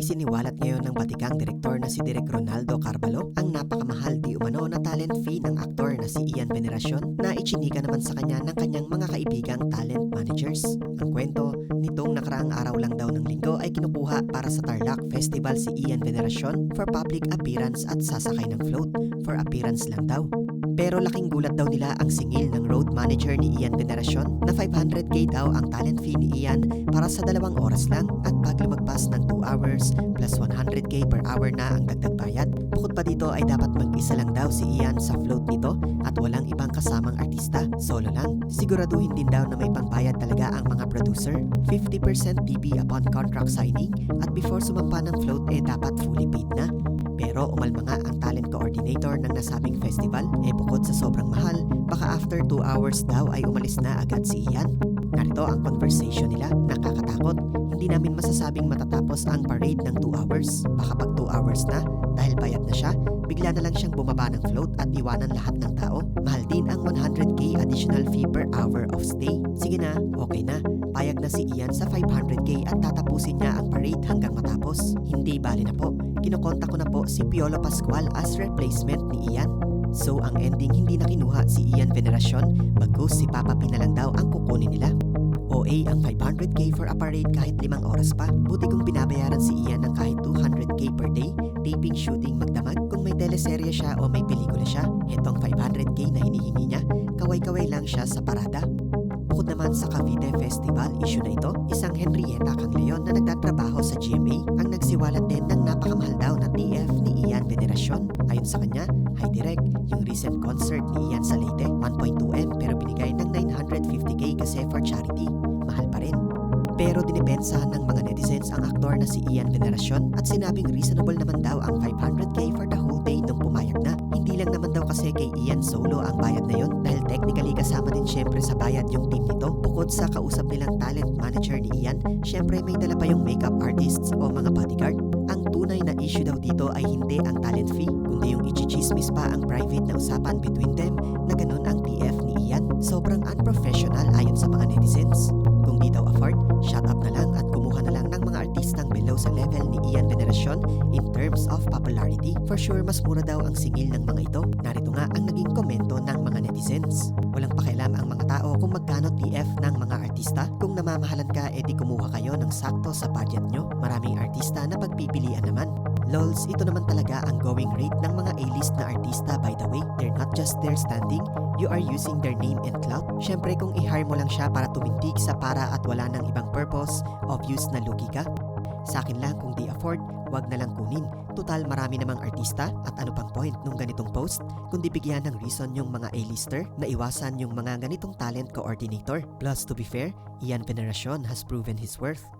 Isiniwalat ngayon ng batikang direktor na si Direk Ronaldo Carvalho ang napakamahal di umano na talent fee ng aktor na si Ian Veneracion na ichinika naman sa kanya ng kanyang mga kaibigang talent managers. Ang kwento, nitong nakaraang araw lang daw ng linggo ay kinukuha para sa Tarlac Festival si Ian Veneracion for public appearance at sasakay ng float for appearance lang daw. Pero laking gulat daw nila ang singil ng road manager ni Ian Veneracion na 500k daw ang talent fee ni Ian para sa dalawang oras lang at pag lumagpas ng 2 hours plus 100k per hour na ang dagdag bayad. Bukod pa dito ay dapat mag-isa lang daw si Ian sa float nito at walang ibang kasamang artista, solo lang. Siguraduhin din daw na may pangbayad talaga ang mga producer. 50% TB upon contract signing at before sumampa ng float eh dapat fully paid na. Pero umalma nga ang talent coordinator ng nasabing festival, eh bukod sa sobrang mahal, baka after 2 hours daw ay umalis na agad si Ian. Narito ang conversation nila, nakakatakot. Hindi namin masasabing matatapos ang parade ng 2 hours. Baka pag 2 hours na, dahil bayad na siya, bigla na lang siyang bumaba ng float at iwanan lahat ng tao. Mahal din ang 100k additional fee per hour of stay. Sige na, okay na. Payag na si Ian sa 500k at tatapusin niya ang parade hanggang matapos. Hindi bali na po. Kinokonta ko na po si Piolo Pascual as replacement ni Ian. So ang ending hindi na kinuha si Ian Veneracion, bagkus si Papa P na lang daw ang kukunin nila. OA ang 500k for a parade kahit limang oras pa. Buti kung binabayaran si Ian ng kahit 200k per day, taping, shooting, magdamag. Kung may teleserye siya o may pelikula siya, itong 500k na hinihingi niya, kaway-kaway lang siya sa parada. Bukod naman sa Cavite Festival issue na ito, isang Henrietta Cangleon na nagtatrabaho sa GMA ang nagsiwalat din Ayon sa kanya, hi direct, yung recent concert ni Ian sa Leyte, 1.2M pero binigay ng 950k kasi for charity. Mahal pa rin. Pero dinipensahan ng mga netizens ang aktor na si Ian Veneracion at sinabing reasonable naman daw ang 500k for the whole day nung pumayag na. Hindi lang naman daw kasi kay Ian solo ang bayad na yon dahil technically kasama din syempre sa bayad yung team nito. Bukod sa kausap nilang talent manager ni Ian, syempre may dala pa yung makeup artists o mga bodyguard. Issue daw dito ay hindi ang talent fee, kundi yung ichichismis pa ang private na usapan between them na ganun ang TF ni Ian. Sobrang unprofessional ayon sa mga netizens. Kung di daw afford, shut up na lang at kumuha na lang ng mga artistang below sa level ni Ian Veneracion in terms of popularity. For sure, mas mura daw ang singil ng mga ito. Narito nga ang naging komento ng mga netizens. Walang pakialam ang mga tao kung magkano TF ng mga artista. Kung namamahalan ka, edi kumuha kayo ng sakto sa budget nyo. Maraming artista na pagpipilian naman. Lols, ito naman talaga ang going rate ng mga A-list na artista by the way. They're not just there standing, you are using their name and clout. Syempre kung i-hire mo lang siya para tumindig sa para at wala ng ibang purpose, obvious na lugi ka. Sa akin lang kung di afford, wag na lang kunin. Total marami namang artista at ano pang point nung ganitong post kundi bigyan ng reason yung mga A-lister na iwasan yung mga ganitong talent coordinator. Plus to be fair, Ian Veneracion has proven his worth.